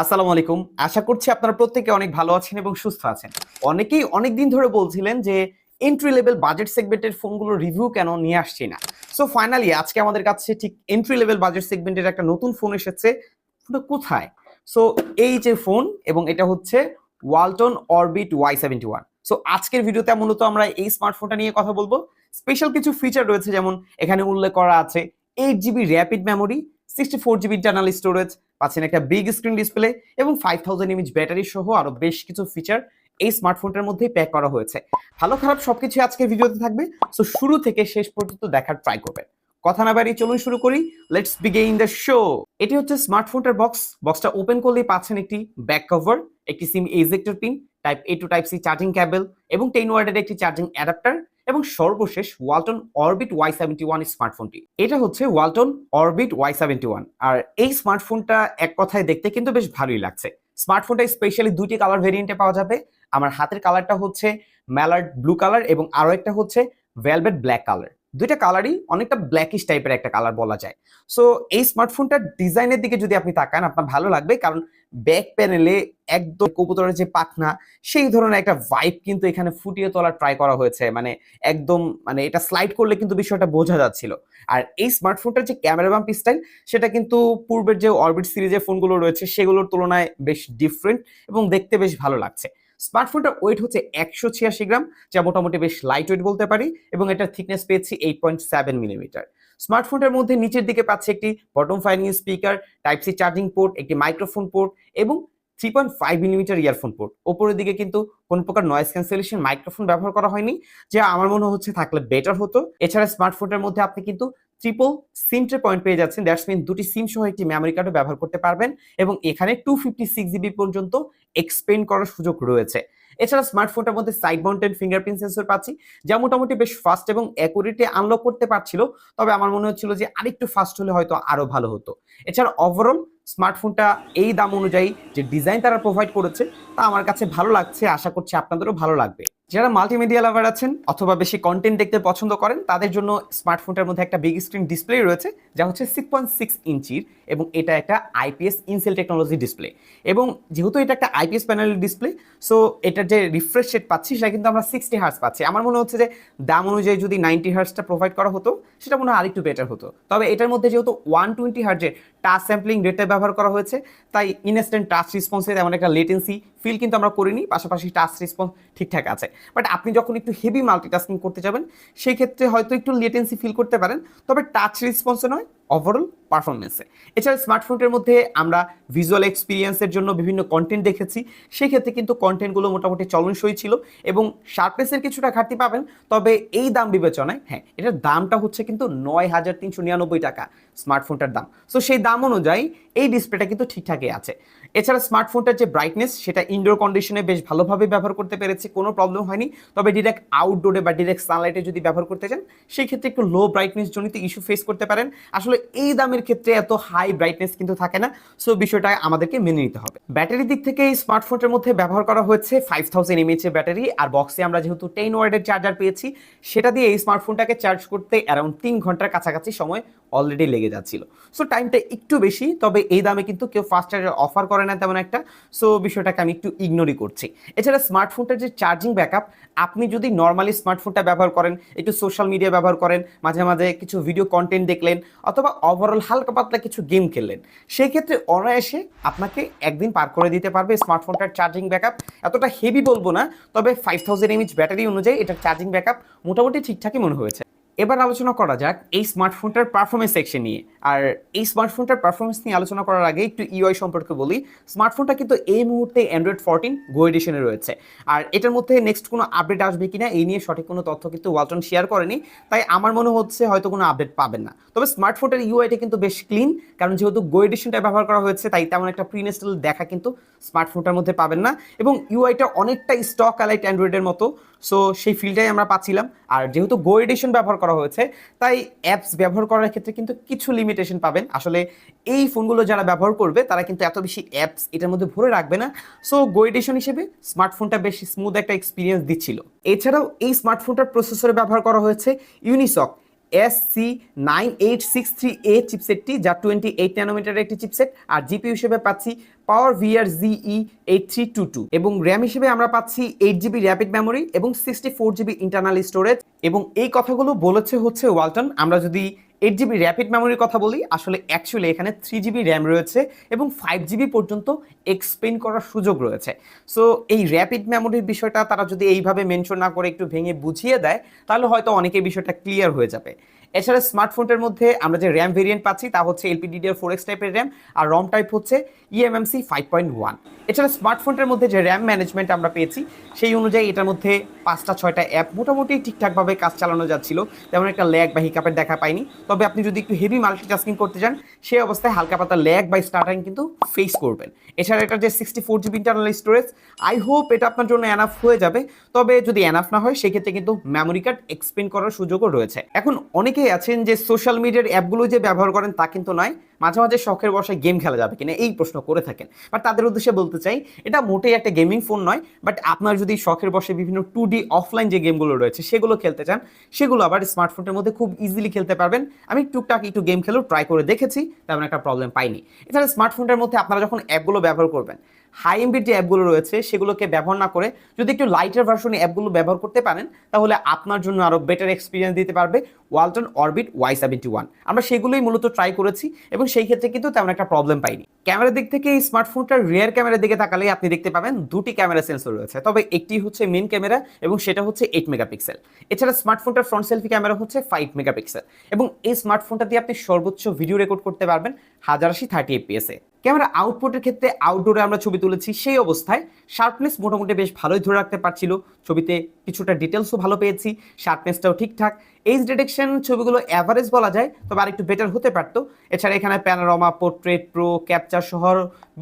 আসসালামু আলাইকুম। আশা করছি আপনারা প্রত্যেকে অনেক ভালো আছেন এবং সুস্থ আছেন। অনেকেই অনেক দিন ধরে বলছিলেন যে এন্ট্রি লেভেল বাজেট সেগমেন্টের ফোনগুলো রিভিউ কেন নিয়ে আসছি না? সো ফাইনালি আজকে আমাদের কাছে ঠিক এন্ট্রি লেভেল বাজেট সেগমেন্টের একটা নতুন ফোন এসেছে। ফোনটা কোথায়? সো এই যে ফোন এবং এটা হচ্ছে Walton orbit Y seventy one so আজকের ভিডিওতে মূলত আমরা এই স্মার্টফোনটা নিয়ে কথা বলব। স্পেশাল কিছু ফিচার রয়েছে যেমন এখানে উল্লেখ করা আছে eight GB rapid memory sixty four GB internal storage পাচ্ছেন একটা বিগ স্ক্রিন ডিসপ্লে এবং ফাইভ থাউজেন্ড এমএচ ব্যাটারি সহ আরও বেশ কিছু ফিচার এই স্মার্টফোনটার মধ্যেই প্যাক করা হয়েছে। ভালো খারাপ সবকিছু আজকের ভিডিওতে থাকবে সো শুরু থেকে শেষ পর্যন্ত দেখার ট্রাই করবেন। কথা না বাড়িয়ে চলুন শুরু করি লেটস বিগেইন দ্য শো এটি হচ্ছে স্মার্টফোনটার বক্স বক্সটা ওপেন করলেই পাচ্ছেন একটি ব্যাক কভার একটি sim ejector pin type A to type C charging cable এবং টেন ওয়ার্ডের একটি চার্জিং অ্যাডাপ্টার এবং সর্বশেষ Walton orbit Y seventy one স্মার্টফোনটি। এটা হচ্ছে Walton orbit Y seventy one. আর এই স্মার্টফোনটা এক কথায় দেখতে কিন্তু বেশ ভালোই লাগছে। স্মার্টফোনটা স্পেশালি দুইটি কালার ভেরিয়েন্টে পাওয়া যাবে। আমার হাতের কালারটা হচ্ছে ম্যালার্ড ব্লু কালার এবং আরও একটা হচ্ছে ভেলভেট ব্ল্যাক কালার দুইটা কালারই অনেকটা ব্ল্যাকিশ টাইপের একটা কালার বলা যায়। সো এই স্মার্টফোনটার ডিজাইনের দিকে যদি আপনি তাকান, আপনার ভালো লাগবে। কারণ ব্যাক প্যানেলে একদম কবুতরের যে পাখনা, সেই ধরনের একটা ভাইব কিন্তু এখানে ফুটিয়ে তোলার ট্রাই করা হয়েছে। মানে একদম মানে এটা স্লাইড করলে কিন্তু বিষয়টা বোঝা যাচ্ছিল। আর এই স্মার্টফোনটার যে ক্যামেরা বাম্প স্টাইল সেটা কিন্তু পূর্বের যে অরবিট সিরিজের ফোনগুলো রয়েছে, সেগুলোর তুলনায় বেশ ডিফারেন্ট এবং দেখতে বেশ ভালো লাগছে। স্মার্টফোনটার ওয়েট হচ্ছে একশো ছিয়াশি গ্রাম, যা মোটামুটি বেশ লাইট ওয়েট বলতে পারি, এবং এটার থিকনেস পেয়েছি এইট পয়েন্ট সেভেন মিলিমিটার স্মার্টফোনটার মধ্যে নিচের দিকে পাচ্ছে একটি bottom firing speaker type C charging port একটি মাইক্রোফোন পোর্ট এবং three point five millimetre earphone port ওপরের দিকে কিন্তু কোনো প্রকার নয়েজ ক্যান্সেলেশন মাইক্রোফোন ব্যবহার করা হয়নি, যা আমার মনে হচ্ছে থাকলে বেটার হতো। এছাড়া স্মার্টফোনটার মধ্যে আপনি কিন্তু ট্রিপল সিম ট্রে পয়েন্ট পেয়ে যাচ্ছেন দ্যাটস মিন দুটি সিম সহ একটি মেমোরি কার্ডও ব্যবহার করতে পারবেন এবং এখানে টু ফিফটি সিক্স জিবি পর্যন্ত এক্সপেন্ড করার সুযোগ রয়েছে। এছাড়া স্মার্টফোনটার মধ্যে সাইড মাউন্টেড ফিঙ্গারপ্রিন্ট সেন্সর পাচ্ছি, যা মোটামুটি বেশ ফাস্ট এবং অ্যাকুরেটে আনলক করতে পারছিল, তবে আমার মনে হচ্ছিল যে আরেকটু ফাস্ট হলে হয়তো আরও ভালো হতো। এছাড়া ওভারঅল স্মার্টফোনটা এই দাম অনুযায়ী যে ডিজাইন তারা প্রোভাইড করেছে, তা আমার কাছে ভালো লাগছে, আশা করছি আপনাদেরও ভালো লাগবে। যারা মাল্টিমিডিয়া লাভার আছেন অথবা বেশি কন্টেন্ট দেখতে পছন্দ করেন, তাদের জন্য স্মার্টফোনটার মধ্যে একটা বিগ স্ক্রিন ডিসপ্লে রয়েছে, যা হচ্ছে সিক্স পয়েন্ট সিক্স ইঞ্চির এবং এটা একটা আইপিএস ইনসেল টেকনোলজি ডিসপ্লে এবং যেহেতু এটা একটা আইপিএস প্যানেলের ডিসপ্লে সো এটার যে রিফ্রেশ রেট পাচ্ছি, সেটা কিন্তু আমরা সিক্সটি হার্স পাচ্ছি। আমার মনে হচ্ছে যে দাম অনুযায়ী যদি নাইনটি হার্সটা প্রোভাইড করা হতো, সেটা মনে হয় আরেকটু বেটার হতো। তবে এটার মধ্যে যেহেতু ওয়ান টোয়েন্টি হার্জের টাচ স্যাম্পলিং রেটটা ব্যবহার করা হয়েছে, তাই ইনস্ট্যান্ট টাচ রেসপন্সে তেমন একটা লেটেন্সি ফিল কিন্তু আমরা করিনি, পাশাপাশি টাচ রেসপন্স ঠিকঠাক আছে। বাট আপনি যখন একটু হেভি মাল্টিটাস্কিং করতে যাবেন, সেই ক্ষেত্রে হয়তো একটু লেটেন্সি ফিল করতে পারেন, তবে টাচ রেসপন্সে নয় ওভারঅল পারফরমেন্সে এছাড়া স্মার্টফোনটার মধ্যে আমরা ভিজুয়াল এক্সপিরিয়েন্সের জন্য বিভিন্ন কন্টেন্ট দেখেছি, সেই ক্ষেত্রে কিন্তু কন্টেন্টগুলো মোটামুটি চলনসই ছিল এবং শার্পনেসের কিছুটা ঘাটতি পাবেন, তবে এই দাম বিবেচনায় হ্যাঁ এটার দামটা হচ্ছে কিন্তু নয় হাজার তিনশো নিরানব্বই টাকা স্মার্টফোনটার দাম। সো সেই দাম অনুযায়ী এই ডিসপ্লেটা কিন্তু ঠিকঠাকই আছে। এছাড়া স্মার্টফোনটার যে ব্রাইটনেস সেটা ইনডোর কন্ডিশনে বেশ ভালোভাবে ব্যবহার করতে পেরেছি, কোনো প্রবলেম হয়নি। তবে ডিরেক্ট আউটডোরে বা ডিরেক্ট সানলাইটে যদি ব্যবহার করতে চান, সেই ক্ষেত্রে একটু লো ব্রাইটনেস জনিত ইস্যু ফেস করতে পারেন। আসলে এই দামের ক্ষেত্রে এত হাই ব্রাইটনেস কিন্তু থাকে না। সো বিষয়টা আমাদেরকে মেনে নিতে হবে। ব্যাটারির দিক থেকে এই স্মার্টফোনটার মধ্যে ব্যবহার করা হয়েছে five thousand M A H এর ব্যাটারি। আর বক্সে আমরা যেহেতু টেন ওয়ার্ডের চার্জার পেয়েছি, সেটা দিয়ে এই স্মার্টফোনটাকে চার্জ করতে অ্যারাউন্ড তিন ঘণ্টার কাছাকাছি সময় অলরেডি লেগে যাচ্ছিল। সো টাইমটা একটু বেশি, তবে এই দামে কিন্তু কেউ ফাস্ট চার্জার অফার করে না তেমন একটা। সো বিষয়টাকে আমি একটু ইগনোরই করছি। এছাড়া স্মার্টফোনটার যে চার্জিং ব্যাকআপ আপনি যদি নর্মালি স্মার্টফোনটা ব্যবহার করেন, একটু সোশ্যাল মিডিয়া ব্যবহার করেন, মাঝে মাঝে কিছু ভিডিও কন্টেন্ট দেখলেন, অথবা ওভারঅল হালকা পাতলা কিছু গেম খেললেন সেই ক্ষেত্রে অনায়াসে আপনাকে একদিন পার করে দিতে পারবে স্মার্টফোনটার চার্জিং ব্যাকআপ এতটা হেভি বলব না, তবে ফাইভ থাউজেন্ড এমএইচ ব্যাটারি অনুযায়ী এটার চার্জিং ব্যাকআপ মোটামুটি ঠিকঠাকই মনে হয়েছে। এবার আলোচনা করা যাক এই স্মার্টফোনটার পারফরমেন্স সেকশন নিয়ে। আর এই স্মার্টফোনটার পারফরমেন্স নিয়ে আলোচনা করার আগে একটু ইউআই সম্পর্কে বলি। স্মার্টফোনটা কিন্তু এই মুহূর্তে অ্যান্ড্রয়েড ফোরটিন গো এডিশনে রয়েছে। আর এটার মধ্যে নেক্সট কোনো আপডেট আসবে কিনা, এই নিয়ে সঠিক কোনো তথ্য কিন্তু ওয়ালটন শেয়ার করেনি। তাই আমার মনে হচ্ছে হয়তো কোনো আপডেট পাবেন না। তবে স্মার্টফোনটার ইউআইটা কিন্তু বেশ ক্লিন কারণ যেহেতু গো এডিশনটা ব্যবহার করা হয়েছে, তাই তেমন একটা প্রিনেস্টাল দেখা কিন্তু স্মার্টফোনটার মধ্যে পাবেন না। এবং ইউআইটা অনেকটা স্টক অ্যালাইট অ্যান্ড্রয়েডের মতো। সো সেই ফিল্ডটাই আমরা পাচ্ছিলাম। আর যেহেতু গো এডিশন ব্যবহার করা হয়েছে, তাই অ্যাপস ব্যবহার করার ক্ষেত্রে কিন্তু কিছু লিমিটেশন পাবেন। আসলে এই ফোনগুলো যারা ব্যবহার করবে, তারা কিন্তু এত বেশি অ্যাপস এটার মধ্যে ভরে রাখবে না। সো গো এডিশন হিসেবে স্মার্টফোনটা বেশি স্মুথ একটা এক্সপিরিয়েন্স দিচ্ছিল। এছাড়াও এই স্মার্টফোনটার প্রসেসরে ব্যবহার করা হয়েছে Unisoc S C nine eight six three A চিপসেটটি যা টোয়েন্টি এইট ন্যানোমিটারের একটি চিপসেট আর জিপি হিসেবে পাচ্ছি PowerVR GE eight three two two এবং র্যাম হিসেবে আমরা পাচ্ছি এইট জিবি র্যাপিড মেমোরি এবং sixty four GB internal storage এবং এই কথাগুলো বলেছে হচ্ছে ওয়ালটন। আমরা যদি এইট জিবি র্যাপিড মেমোরির কথা বলি, আসলে অ্যাকচুয়ালি এখানে থ্রি জিবি র্যাম রয়েছে এবং ফাইভ জিবি পর্যন্ত এক্সপেন্ড করার সুযোগ রয়েছে। সো এই র্যাপিড মেমোরির বিষয়টা তারা যদি এইভাবে মেনশন না করে একটু ভেঙে বুঝিয়ে দেয়, তাহলে হয়তো অনেকে বিষয়টা ক্লিয়ার হয়ে যাবে। এছাড়া স্মার্টফোনটার মধ্যে আমরা যে র্যাম ভেরিয়েন্ট পাচ্ছি, তা হচ্ছে এলপিডিডিআর ফোর এক্স টাইপের র্যাম আর রম টাইপ হচ্ছে ইএমএমসি ফাইভ পয়েন্ট ওয়ান এছাড়া স্মার্টফোনটার মধ্যে যে র্যাম ম্যানেজমেন্ট আমরা পেয়েছি, সেই অনুযায়ী এটার মধ্যে পাঁচটা, ছয়টা অ্যাপ মোটামুটি ঠিকঠাকভাবে কাজ চালানো যাচ্ছিল। তেমন একটা ল্যাগ বা হিকাপের দেখা পাইনি। তবে আপনি যদি একটু হেভি মাল্টিটাস্কিং করতে চান সেই অবস্থায় হালকা পাতা ল্যাগ বা স্টার্টারিং কিন্তু ফেস করবেন। এছাড়া এটা যে sixty four GB internal storage I hope এটা আপনার জন্য এনাফ হয়ে যাবে। তবে যদি এনাফ না হয়, সেক্ষেত্রে কিন্তু মেমোরি কার্ড এক্সপেন্ড করার সুযোগও রয়েছে। এখন অনেকেই আছেন যে সোশ্যাল মিডিয়ার অ্যাপগুলো যে ব্যবহার করেন তা কিন্তু নয়। মাঝে মাঝে শখের বসায় গেম খেলা যাবে কিনা, এই প্রশ্ন করে থাকেন। বাট তাদের উদ্দেশ্যে বলতে চাই, এটা মোটেই একটা গেমিং ফোন নয় বাট আপনার যদি শখের বসে বিভিন্ন টু ডি অফলাইন যে গেমগুলো রয়েছে, সেগুলো খেলতে চান, সেগুলো আবার স্মার্টফোনের মধ্যে খুব ইজিলি খেলতে পারবেন। আমি টুকটাক একটু গেম খেলেও ট্রাই করে দেখেছি, তেমন একটা প্রবলেম পাইনি। এছাড়া স্মার্টফোনটার মধ্যে আপনারা যখন অ্যাপগুলো ব্যবহার করবেন হাই এমবির যে অ্যাপগুলো রয়েছে, সেগুলোকে ব্যবহার না করে যদি একটু লাইটার ভার্সনে অ্যাপগুলো ব্যবহার করতে পারেন, তাহলে আপনার জন্য আরও বেটার এক্সপিরিয়েন্স দিতে পারবে Walton orbit Y seventy one আমরা সেগুলোই মূলত ট্রাই করেছি এবং সেই ক্ষেত্রে কিন্তু তেমন একটা প্রবলেম পাইনি। ক্যামেরার দিক থেকে এই স্মার্টফোনটার রিয়ার ক্যামেরার দিকে তাকালে আপনি দেখতে পাবেন দুটি ক্যামেরা সেন্সর রয়েছে। তবে একটি হচ্ছে মেন ক্যামেরা এবং সেটা হচ্ছে এইট মেগাপিক্সেল এছাড়া স্মার্টফোনটার ফ্রন্ট সেলফি ক্যামেরা হচ্ছে ফাইভ মেগাপিক্সেল এবং এই স্মার্টফোনটা দিয়ে আপনি সর্বোচ্চ ভিডিও রেকর্ড করতে পারবেন হাজার আশি থার্টি এপিএসে ক্যামেরা আউটপুটের ক্ষেত্রে আউটডোরে আমরা ছবি তুলেছি, সেই অবস্থায় শার্পনেস মোটামুটি বেশ ভালোই ধরে রাখতে পারছিল। ছবিতে কিছুটা ডিটেলসও ভালো পেয়েছি শার্পনেসটাও ঠিকঠাক। এইচ ডিটেকশন ছবিগুলো অ্যাভারেজ বলা যায়, তবে আরেকটু বেটার হতে পারতো। এছাড়া এখানে প্যানারমা পোর্ট্রেট প্রো ক্যাপচার সহ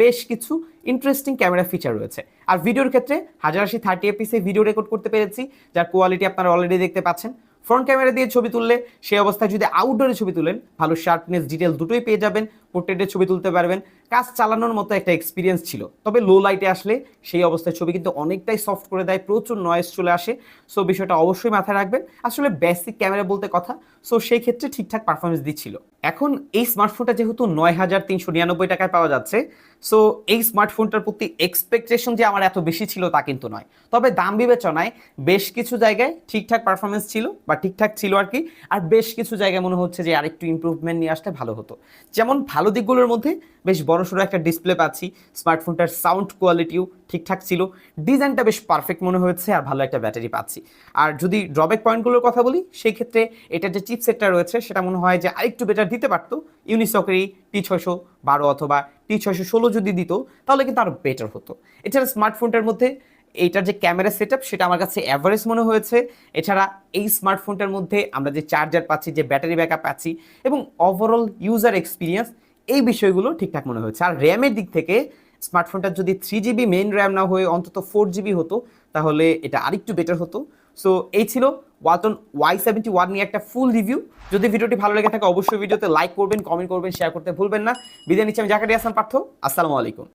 বেশ কিছু ইন্টারেস্টিং ক্যামেরা ফিচার রয়েছে। আর ভিডিওর ক্ষেত্রে হাজার আশি থার্টি এপিসে ভিডিও রেকর্ড করতে পেরেছি, যার কোয়ালিটি আপনারা অলরেডি দেখতে পাচ্ছেন। ফ্রন্ট ক্যামেরা দিয়ে ছবি তুললে সেই অবস্থায় যদি আউটডোরে ছবি তুলেন, ভালো শার্পনেস ডিটেল দুটোই পেয়ে যাবেন। পোর্ট্রেটের ছবি তুলতে পারবেন। কাজ চালানোর মতো একটা এক্সপিরিয়েন্স ছিল। তবে লো লাইটে আসলে সেই অবস্থায় ছবি কিন্তু অনেকটাই সফট করে দেয়, প্রচুর নয়েজ চলে আসে। সো বিষয়টা অবশ্যই মাথায় রাখবেন। আসলে বেসিক ক্যামেরা বলতে কথা। সো সেই ক্ষেত্রে ঠিকঠাক পারফরমেন্স দিচ্ছিল। এখন এই স্মার্টফোনটা যেহেতু নয় হাজার তিনশো নিরানব্বই টাকায় পাওয়া যাচ্ছে সো এই স্মার্টফোনটার প্রতি এক্সপেকটেশন যে আমার এত বেশি ছিল তা কিন্তু নয়। তবে দাম বিবেচনায় বেশ কিছু জায়গায় ঠিকঠাক পারফরমেন্স ছিল বা ঠিকঠাক ছিল আর কি। আর বেশ কিছু জায়গায় মনে হচ্ছে যে আরেকটু ইমপ্রুভমেন্ট নিয়ে আসলে ভালো হতো। যেমন ভালো দিকগুলোর মধ্যে বেশ বড়সড় একটা ডিসপ্লে পাচ্ছি। স্মার্টফোনটার সাউন্ড কোয়ালিটিও ঠিকঠাক ছিল। ডিজাইনটা বেশ পারফেক্ট মনে হয়েছে আর ভালো একটা ব্যাটারি পাচ্ছি। আর যদি ড্রব্যাক পয়েন্টগুলোর কথা বলি সেই ক্ষেত্রে এটার যে চিপসেটটা রয়েছে, সেটা মনে হয় যে আরেকটু বেটার দিতে পারতো। ইউনিসকেরই টি ছয়শো বারো অথবা টি ছয়শো ষোলো যদি দিত, তাহলে কিন্তু আরও বেটার হতো। এছাড়া স্মার্টফোনটার মধ্যে এইটার যে ক্যামেরা সেট সেটা আমার কাছে অ্যাভারেজ মনে হয়েছে। এছাড়া এই স্মার্টফোনটার মধ্যে আমরা যে চার্জার পাচ্ছি, যে ব্যাটারি ব্যাকআপ পাচ্ছি এবং ওভারঅল ইউজার এক্সপিরিয়েন্স এই বিষয়গুলো ঠিকঠাক মনে হয়েছে। আর র্যামের দিক থেকে স্মার্টফোনটা যদি থ্রি জিবি মেইন র্যাম না হয়ে অন্তত ফোর জিবি হতো, তাহলে এটা আরেকটু বেটার হতো। সো এই ছিল ওয়ালটন ওয়াই সেভেন্টি ওয়ান নিয়ে একটা ফুল রিভিউ যদি ভিডিওটি ভালো লেগে থাকে, অবশ্যই ভিডিওতে লাইক করবেন কমেন্ট করবেন শেয়ার করতে ভুলবেন না। বিদায় নিচ্ছি আমি জাকারি হাসান পার্থ। আসসালামু আলাইকুম।